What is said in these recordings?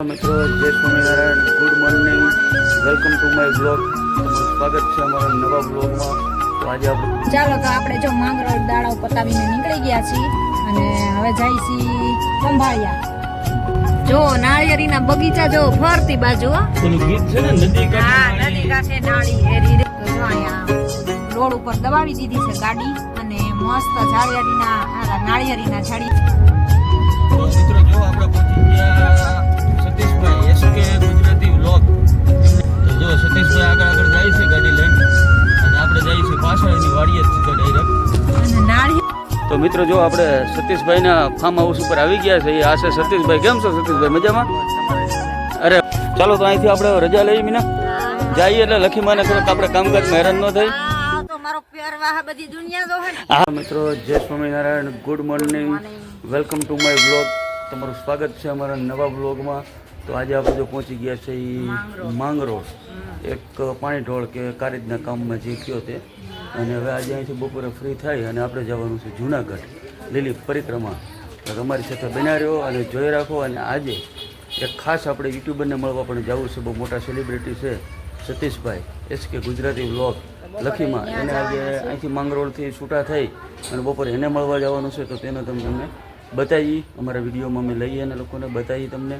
મિત્રો જય Swaminarayan. Good morning welcome to my blog સ્વાગત છે અમારા નવા બ્લોગમાં તો આજે આપણે ચાલો તો આપણે જો માંગરોળ દાડાઓ પતાવીને નીકળી ગયા છીએ અને હવે જાય છીએ ખંભાળિયા. જો નાળિયેરીના બગીચા જો ફરતી બાજુ હો. ગીત છે ને નદી હા નદી કાંઠે નાળિયેરી જો અહીંયા રોડ ઉપર દબાવી દીધી છે ગાડી અને મસ્ત ઝાડિયારીના આ નાળિયેરીના ઝાડી. મિત્રો જો આપણે પહોંચી ગયા તો મિત્રો જો આપણે સતીશભાઈના ફાર્મ હાઉસ ઉપર આવી ગયા છે એ આ છે સતીશભાઈ કેમ છો સતીશભાઈ? મજામાં? અરે ચાલો તો અહીંથી આપણે રજા લઈ મીના. જઈએ એટલે લખી માને થોડુંક આપણે કામકાજમાં હેરાન ન થાય. હે મિત્રો જય Swaminarayan good morning welcome to my blog તમારું સ્વાગત છે અમારા નવા બ્લોગમાં તો આજે આપણે જો પહોંચી ગયા છે એ માંગરોળ. એક પાણી ઢોળ કે કારીજના કામમાં જે કયો તે. અને હવે આજે અહીંથી બપોરે ફ્રી થાય અને આપણે જવાનું છે જુનાગઢ. લીલી પરિક્રમા. તો તમારી સાથે બન્યા રહ્યો અને જોઈ રાખો અને આજે એક ખાસ આપણે યુટ્યુબરને મળવા પણ જવું છે. બહુ મોટા સેલિબ્રિટી છે. સતીશભાઈ એસકે ગુજરાતી વ્લોગ લખીમાં. એને આજે અહીંથી માંગરોળથી છૂટા થઈ અને બપોરે એને મળવા જવાનું છે. તો તેને તમે તમને બતાવી, અમારા વિડીયોમાં અમે લઈએ અને લોકોને બતાવી તમને.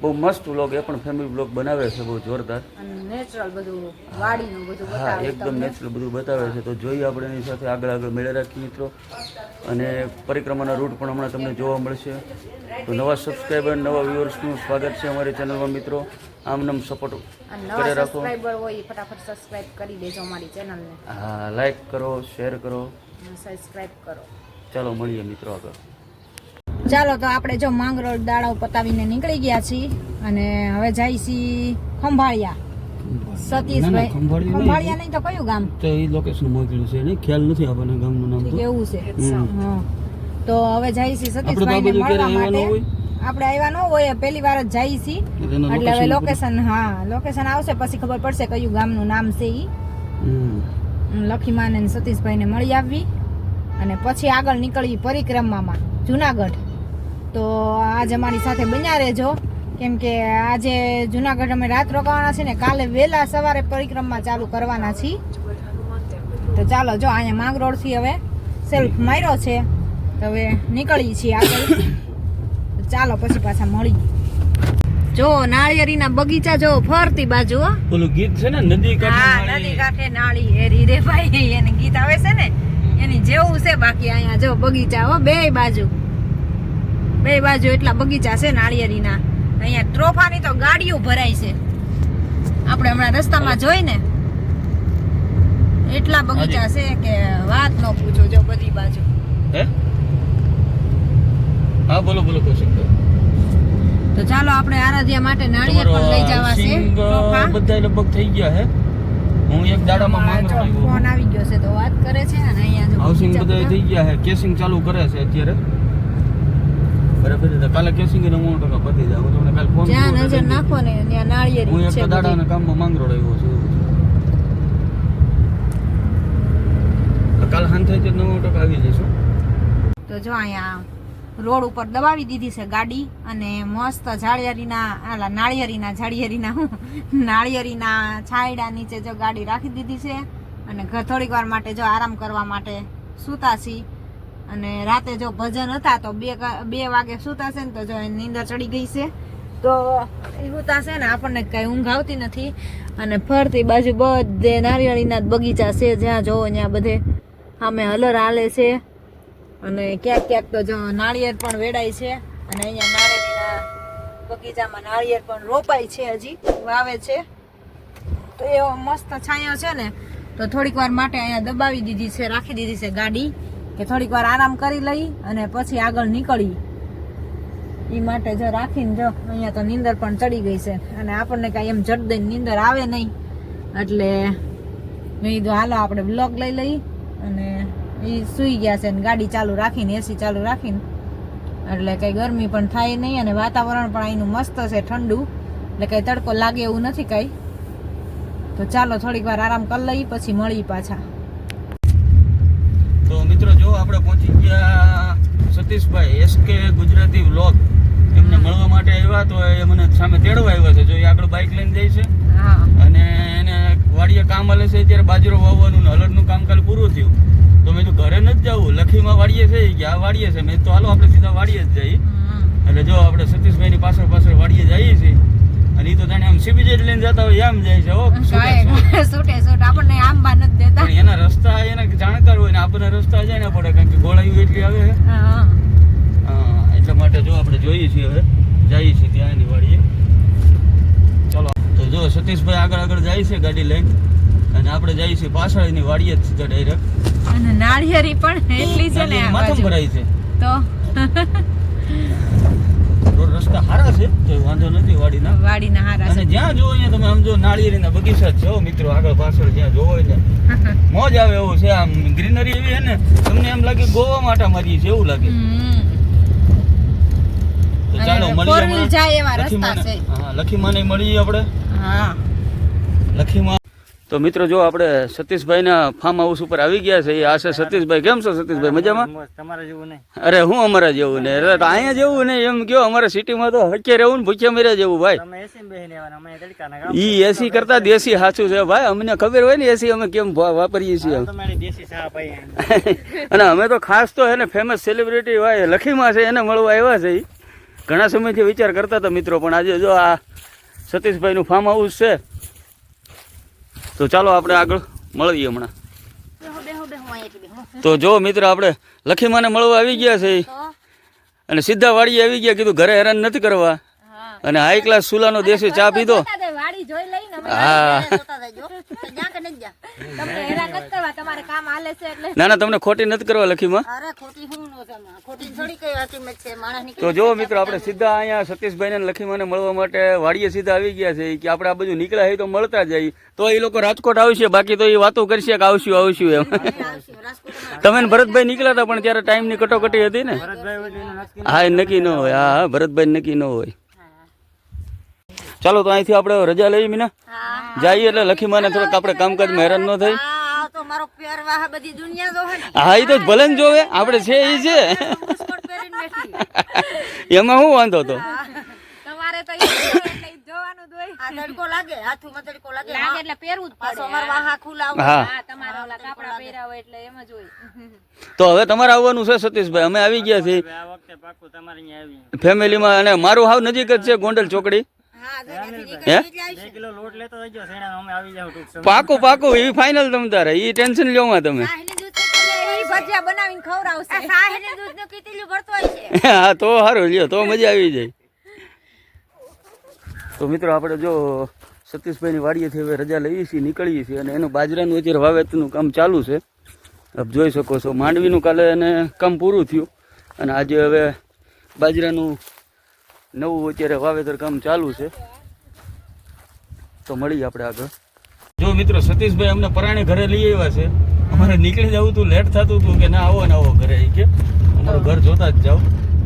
બહુ મસ્ત વ્લોગ એ પણ ફેમિલી વ્લોગ બનાવે છે બહુ જોરદાર. નેચરલ બધું વાડીનું બધું હા એકદમ નેચરલ બધું બતાવે છે. તો જોઈએ આપણે એની સાથે આગળ આગળ મેળે રાખીએ મિત્રો. અને પરિક્રમાના રૂટ પણ હમણાં તમને જોવા મળશે. તો નવા સબસ્ક્રાઈબર નવા વ્યુઅર્સનું સ્વાગત છે અમારી ચેનલમાં મિત્રો. આમ નામ સપોર્ટ કરી રાખો. હોય ફટાફટ સબસ્ક્રાઇબ કરી દેજો અમારી ચેનલને હા લાઈક કરો શેર કરો. સબસ્ક્રાઇબ કરો. ચાલો મળીએ મિત્રો આગળ. ચાલો તો આપણે જો માંગરોળ દાડાઓ પતાવીને નીકળી ગયા છીએ અને હવે જાય છીએ ખંભાળિયા. સતીશભાઈ ખંભાળિયા નહીં. તો કયું ગામ? તો એ લોકેશન મોકલ્યું છે નહીં ખ્યાલ નથી આપણને ગામનું નામ તો. એવું છે. તો હવે જાય છીએ સતીશભાઈ ને સતીશભાઈને મળવા માટે. આપણે આવ્યા ન હોય પહેલી વાર જ જાય છીએ. એટલે હવે લોકેશન હા લોકેશન આવશે પછી ખબર પડશે કયું ગામનું નામ છે ઈ. લખીમાને સતીશભાઈને મળી આવવી અને પછી આગળ નીકળવી પરિક્રમામાં જુનાગઢ. તો આજ અમારી સાથે બન્યા રહેજો. કેમ કે આજે જુનાગઢ અમે રાત રોકાવાના છે ને કાલે વહેલા સવારે પરિક્રમા ચાલુ કરવાના છીએ. તો ચાલો જો અહીંયા માંગરોળથી હવે સેલ્ફ માર્યો છે. તો હવે નીકળીએ છીએ આગળ. ચાલો પછી પાછા મળી જો નાળિયેરીના બગીચા જો ફરતી બાજુ હો. પેલું ગીત છે ને નદી હા નદી કાંઠે નાળી હેરી રે ભાઈ. એને ગીત આવે છે ને એની જેવું છે બાકી અહીંયા જો બગીચા હો બે બાજુ. બે બાજુ એટલા બગીચા છે નાળિયેરીના. અહીંયા ટ્રોફાની તો ગાડીઓ ભરાય છે. આપણે હમણાં રસ્તામાં જોઈ ને એટલા બગીચા છે કે વાત ન પૂછો જો બધી બાજુ. હે? હા બોલો બોલો કૌશિક તો ચાલો આપણે આરાધ્યા માટે નાળિયેર પણ લઈ જવા છે. ટ્રોફા બધા લગભગ થઈ ગયા હે? હું એક દાડામાં જો ફોન આવી ગયો છે તો વાત કરે છે અને અહીંયા જો હાઉસિંગ બધા. થઈ ગયા હે? કેસિંગ ચાલુ કરે છે અત્યારે? બરાબર છે. કાલે કેસિંગ ને હું ટકા પતી જાય હું તમને કાલે ફોન જ્યાં નજર નાખો ને ત્યાં હું એક દાડાના કામમાં માંગરોળ આવ્યો છું. કાલ હાન થાય તો નવ ટકા આવી જઈશું તો જો અહીંયા રોડ ઉપર દબાવી દીધી છે ગાડી અને મસ્ત ઝાડિયારીના આલા નાળિયેરીના ઝાડિયારીના નાળિયેરીના છાંયડા નીચે જો ગાડી રાખી દીધી છે અને થોડીક વાર માટે જો આરામ કરવા માટે સૂતા છી. અને રાતે જો ભજન હતા તો બે બે વાગે સૂતા છે ને તો જો નીંદર ચડી ગઈ છે. તો એ સૂતા છે ને આપણને કઈ ઊંઘ આવતી નથી. અને ફરતી બાજુ બધે નારિયેળીના બગીચા છે, જ્યાં જોવો ત્યાં બધે સામે હલર હાલે છે. અને ક્યાંક ક્યાંક તો જો નાળિયેર પણ વેડાય છે. અને અહીંયા નાળિયેરના બગીચામાં નાળિયેર પણ રોપાય છે હજી, વાવે છે. તો એવો મસ્ત છાંયો છે ને, તો થોડીક વાર માટે અહીંયા દબાવી દીધી છે, રાખી દીધી છે ગાડી. કે થોડીક વાર આરામ કરી લઈ અને પછી આગળ નીકળી. એ માટે જો રાખીને જો, અહીંયા તો નીંદર પણ ચડી ગઈ છે. અને આપણને કાંઈ એમ જટ દઈને નીંદર આવે નહીં. એટલે મેં કીધું, હાલો, આપણે બ્લોક લઈ લઈ. અને એ સૂઈ ગયા છે ને ગાડી ચાલુ રાખીને, એસી ચાલુ રાખીને. એટલે કંઈ ગરમી પણ થાય નહીં અને વાતાવરણ પણ અહીંનું મસ્ત છે, ઠંડુ. એટલે કંઈ તડકો લાગે એવું નથી કાંઈ. તો ચાલો, થોડીક વાર આરામ કરી લઈ, પછી મળી પાછા. તો મિત્રો જો આપણે પહોંચી ગયા સતીશભાઈ એસકે ગુજરાતી વ્લોગ. એમને મળવા માટે આવ્યા તો એ મને સામે તેડવા આવ્યા છે. જો એ આગળ બાઇક લઈને જાય છે. અને એને વાડીએ કામ હલે છે ત્યારે બાજરો વાવવાનું ને હલરનું કામ કાલ પૂરું થયું. તો મેં તો ઘરે નથી જવું. લખીમાં વાડીએ છે. કે આ વાડીએ છે. મેં તો હાલો આપણે સીધા વાડીએ જ જઈએ. એટલે જો આપણે સતીશભાઈની પાછળ પાછળ વાડીએ જઈએ છીએ અને તો જાણે આમ સીબી જેટ લઈને જતા હોય એમ જાય છે ઓ છૂટે છૂટ. કાંઈ છૂટે છૂટ. આપણને આંબા દેતા. પણ એના રસ્તા એના જાણકાર હોય ને આપણને રસ્તા જાય ને પડે કારણ કે ગોળાયું એટલી આવે છે. હા. હા. એટલા માટે જો આપણે જોઈએ છીએ હવે. જઈએ છીએ ત્યાં એની વાડીએ. ચલો. તો જો સતીશભાઈ આગળ આગળ જાય છે ગાડી લઈને. અને આપણે જઈએ છીએ પાછળ એની વાડીએ જ સીધા ડાયરેક્ટ અને નાળિયેરી પણ એટલી છે ને માથમ બાજુ. ભરાય છે. તો. રોડ રસ્તા સારા છે તો વાંધો નથી વાડીના. વાડીના હારા અને જ્યાં જોવો અહીંયા તમે આમ જો નાળિયેરીના બગીચા જ મિત્રો આગળ પાછળ જ્યાં જોવો ને મોજ આવે એવું છે આમ ગ્રીનરી એવી છે ને તમને એમ લાગે ગોવા માટા મારીએ છે એવું લાગે. તો ચાલો મળીએ. જાય એવા રસ્તા છે. હા લખીમાને મળીએ આપણે. હા. લખીમાં તો મિત્રો જો આપણે સતીશભાઈના ફાર્મ હાઉસ ઉપર આવી ગયા છે એ આ છે સતીશભાઈ. કેમ છો સતીશભાઈ? મજામાં? તમારા જેવું નહીં. અરે હું અમારા જેવું ને અરે તો અહીંયા જેવું ને એમ કયો અમારા સિટીમાં તો હકે રહેવું ને ભૂખ્યા મર્યા જેવું ભાઈ. એ એસી ઈ કરતા દેશી સાચું છે. ભાઈ અમને ખબર હોય ને એસી અમે કેમ વાપરીએ છીએ અને અમે તો ખાસ તો એને ફેમસ સેલિબ્રિટી હોય લખીમાં છે એને મળવા આવ્યા છે. ઘણા સમયથી વિચાર કરતા હતા મિત્રો પણ આજે જો આ સતીશભાઈનું ફાર્મ હાઉસ છે તો ચાલો આપણે આગળ મળીએ હમણાં. તો જો મિત્ર આપણે લખીમાને મળવા આવી ગયા છે. અને સીધા વાડીએ આવી ગયા કીધું ઘરે હેરાન નથી કરવા. અને હાઈ ક્લાસ સુલાનો દેશી ચા પીધો. ના ના તમને ખોટી નથી કરવા લખીમાં. અરે ખોટી હું નો જમા ખોટી થોડી કઈ હકીમત છે માણસની તો જો મિત્રો આપણે સીધા અહીંયા સતીશભાઈને ને લખીમાને મળવા માટે વાડીએ સીધા આવી ગયા છે કે આપણે આ બધું નીકળ્યા હોય તો મળતા જાય. તો એ લોકો રાજકોટ આવશે બાકી તો એ વાતો કરશે કે આવશું આવશું એમ. તમે ભરતભાઈ નીકળ્યા હતા પણ ત્યારે ટાઈમની કટોકટી હતી ને? હા એ નક્કી ન હોય. હા હા ભરતભાઈ નક્કી ન હોય. ચાલો તો અહીંથી આપણે રજા લઈ મીના. જઈએ એટલે લખી માને થોડુંક આપણે કામકાજમાં હેરાન ન થાય. આ તો મારો પ્યાર વાહ બધી દુનિયા જો હે એ તો ભલે ને જોવે આપણે છે એ છે. એમાં શું વાંધો તો? તો ઈ જોવે એટલે ઈ જોવાનું જ હોય. આ તડકો લાગે હાથુમાં તડકો લાગે. લાગે એટલે પહેરવું જ પાછો પડે અમાર વાહ ખુલા હા. હા તમારા ઓલા કાપડા પહેર્યા હોય એટલે એમ જ હોય. તો હવે તમારે આવવાનું છે સતીશભાઈ અમે આવી ગયા છીએ. આ વખતે પાકું તમારે અહીંયા આવી ફેમિલીમાં અને મારું હાવ નજીક જ છે ગોંડલ ચોકડી. પાકું પાકું એવી ફાઇનલ તમ તારે એ ટેન્શન લ્યો માં તમે. હા તો સારું લ્યો તો મજા આવી જાય. તો મિત્રો આપણે જો સતીશભાઈની વાડીએથી હવે રજા લઈએ છીએ નીકળીએ છીએ અને એનું બાજરાનું અત્યારે વાવેતરનું કામ ચાલુ છે. આપ જોઈ શકો છો માંડવીનું કાલે એને કામ પૂરું થયું. અને આજે હવે બાજરાનું નવું અત્યારે વાવેતર કામ ચાલુ છે. તો મળીએ આપણે આગળ. જો મિત્રો સતીશભાઈ અમને પરાણે ઘરે લઈ આવ્યા છે. અમારે નીકળી જવું હતું લેટ થતું હતું કે ના આવો ને આવો ઘરે કે. અમારું ઘર જોતા જ જાઓ.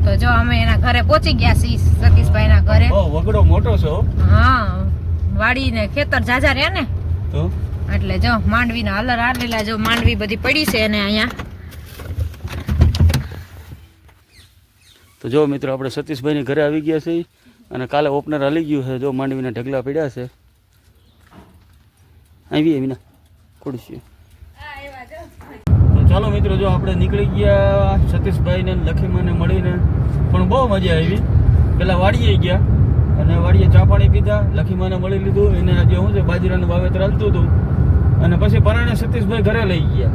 તો જો અમે એના ઘરે પહોંચી ગયા છીએ સતીશભાઈ ના ઘરે. ઓ વગડો મોટો છો હા. વાડી ને ખેતર જાજા રહ્યા ને. તો? એટલે જો માંડવી ના હલર આલેલા જો માંડવી બધી પડી છે અને અહીંયા. તો જો મિત્રો, આપણે સતીશભાઈની ઘરે આવી ગયા છીએ અને કાલે ઓપનર હાલી ગયું છે. જો માંડવીના ઢગલા પડ્યા છે. આવી એવી ના તો ચાલો મિત્રો, જો આપણે નીકળી ગયા સતીશભાઈને લખીમાને મળીને. પણ બહુ મજા આવી. પેલા વાડીએ ગયા અને વાડીએ ચા પાણી પીધા, લખીમાને મળી લીધું. એને આજે શું છે, બાજરાનું વાવેતર હાલતું હતું. અને પછી પરાણે સતીશભાઈ ઘરે લઈ ગયા.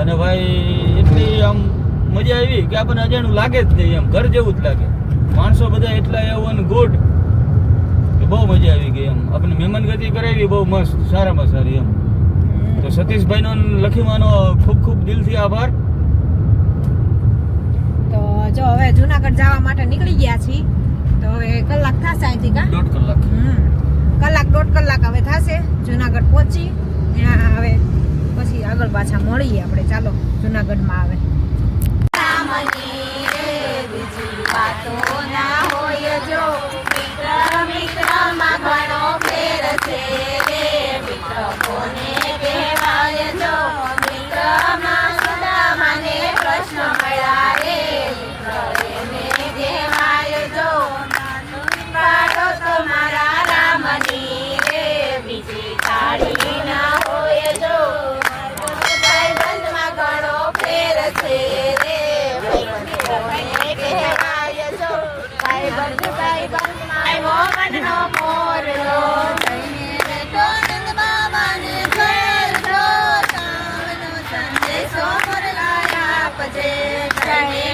અને ભાઈ, એટલી આમ મજા આવી કે આપણને અજાણું લાગે જ નહીં એમ. ઘર જેવું જ લાગે. માણસો બધા એટલા એવું ગુડ કે બહુ મજા આવી ગઈ એમ. આપણે મહેમાનગતિ કરાવી બહુ મસ્ત સારામાં સારી એમ. તો સતીશભાઈનો ને લખીમાનો ખૂબ ખૂબ દિલથી આભાર. તો જો હવે જુનાગઢ જવા માટે નીકળી ગયા છીએ. તો હવે કલાક થશે અહીંથી કા? દોઢ કલાક. હમ. કલાક દોઢ કલાક હવે થશે જુનાગઢ પહોંચી. ત્યાં હવે પછી આગળ પાછા મળીએ આપણે. ચાલો જુનાગઢમાં આવે. પ્રશ્ન મળ્યા રે મિત્ર એને કહેવાય જો Bye.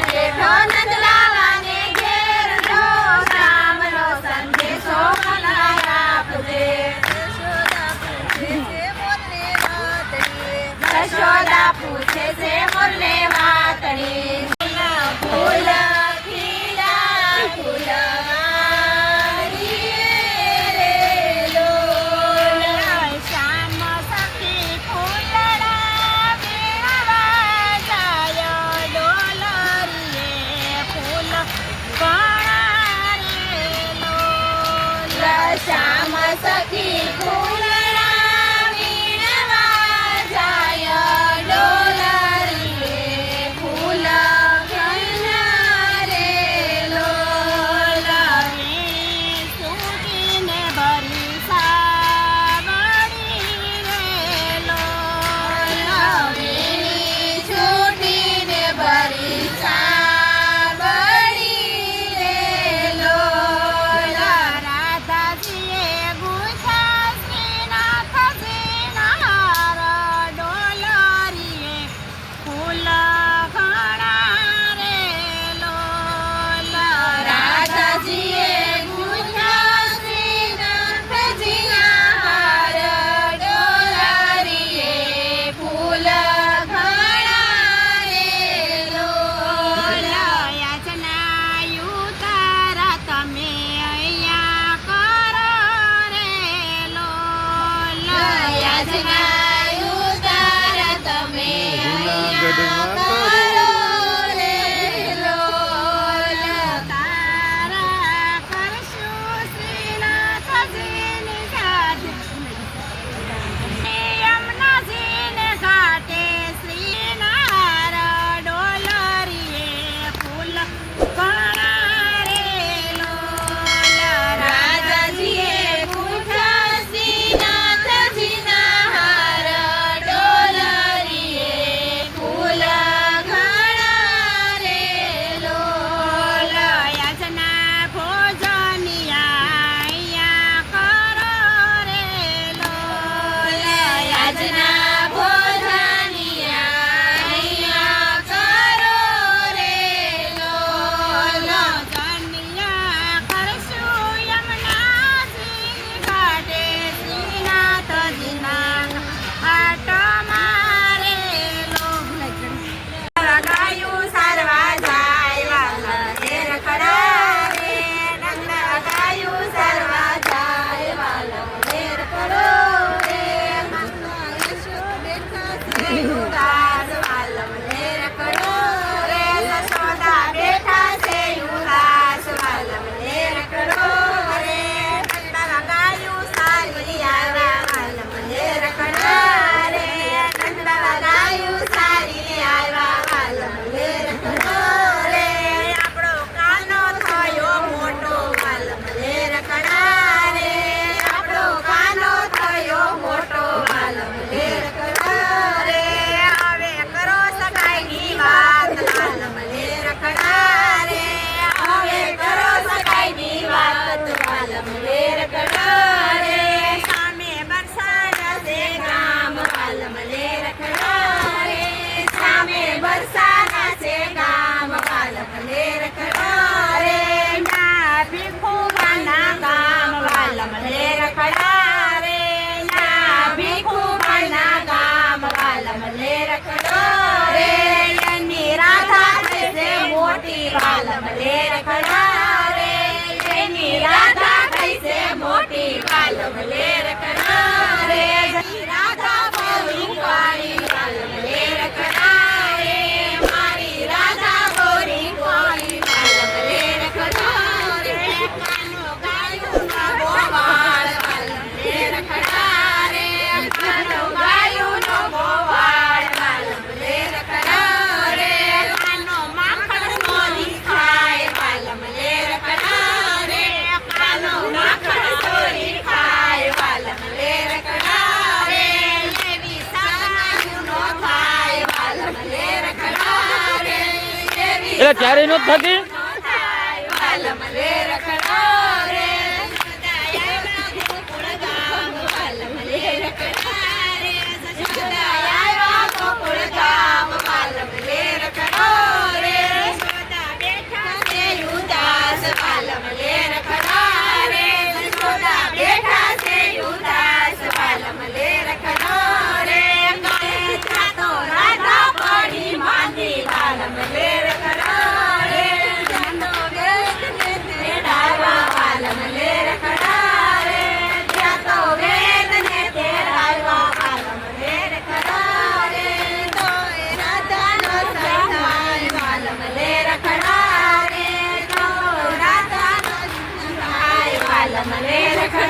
Yeah. એટલે ક્યારેય નથી થતી? มเนทค